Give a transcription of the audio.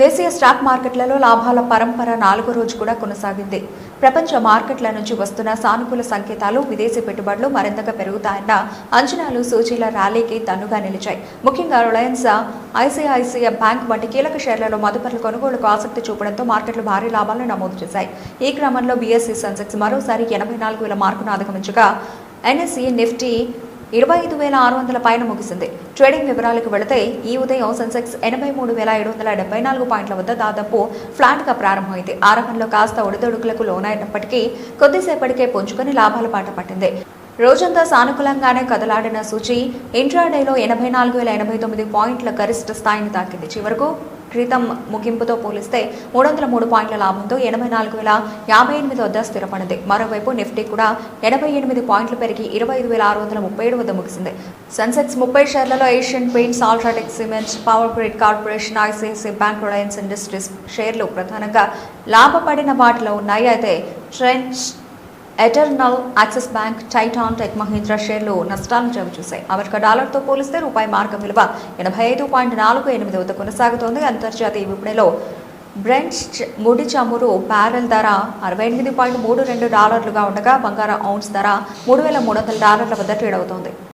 దేశీయ స్టాక్ మార్కెట్లలో లాభాల పరంపర నాలుగో రోజు కూడా కొనసాగింది. ప్రపంచ మార్కెట్ల నుంచి వస్తున్న సానుకూల సంకేతాలు విదేశీ పెట్టుబడులు మరింతగా పెరుగుతాయన్న అంచనాలు సూచీల ర్యాలీకి తన్నుగా నిలిచాయి. ముఖ్యంగా రిలయన్స్ ఐసిఐసిఐ బ్యాంక్ వంటి కీలక షేర్లలో మదుపర్ల కొనుగోలుకు ఆసక్తి చూపడంతో మార్కెట్లు భారీ లాభాలను నమోదు చేశాయి. ఈ క్రమంలో బీఎస్సీ సెన్సెక్స్ మరోసారి ఎనభై నాలుగు వేల మార్కును అధిగమించగా ఎన్ఎస్ఈ నిఫ్టీ ఇరవై ఐదు వేల ఆరు వందల పైన ముగిసింది. ట్రేడింగ్ వివరాలకు వెళితే ఈ ఉదయం సెన్సెక్స్ ఎనభై మూడు వేల ఏడు వందల డెబ్బై నాలుగు పాయింట్ల వద్ద దాదాపు ఫ్లాట్గా ప్రారంభమైంది. ఆరంభంలో కాస్త ఒడిదొడుకులకు లోనైనప్పటికీ కొద్దిసేపటికే పుంజుకొని లాభాల పాట పట్టింది. రోజంతా సానుకూలంగానే కదలాడిన సూచి ఇంట్రాడేలో ఎనభై నాలుగు వేల ఎనభై తొమ్మిది పాయింట్ల గరిష్ట స్థాయిని తాకింది. చివరకు క్రితం ముగింపుతో పోలిస్తే మూడు వందల మూడు పాయింట్ల లాభంతో ఎనభై నాలుగు వేల యాభై ఎనిమిది వద్ద స్థిరపడింది. మరోవైపు నిఫ్టీ కూడా ఎనభై ఎనిమిది పాయింట్లు పెరిగి ఇరవై ఐదు వేల ఆరు వందల ముప్పై ఏడు వద్ద ముగిసింది. సెన్సెక్స్ ముప్పై షేర్లలో Asian Paints UltraTech Cements Power Grid Corporation ICICI Bank Reliance Industries షేర్లు ప్రధానంగా లాభపడిన వాటిలో ఉన్నాయి. అయితే trends Eternal Axis Bank Titan Tech Mahindra షేర్లు నష్టాలను చవిచూశాయి. అమెరికా డాలర్తో పోలిస్తే రూపాయి మార్గం విలువ ఎనభై ఐదు పాయింట్ నాలుగు ఎనిమిది వద్ద కొనసాగుతోంది. అంతర్జాతీయ విపణిలో బ్రెంచ్ ముడి చమురు బ్యారెల్ ధర అరవై ఎనిమిది పాయింట్ మూడు రెండు డాలర్లుగా ఉండగా బంగారం ఔన్స్ ధర మూడు వేల మూడు వందల డాలర్ల వద్ద ట్రేడ్ అవుతోంది.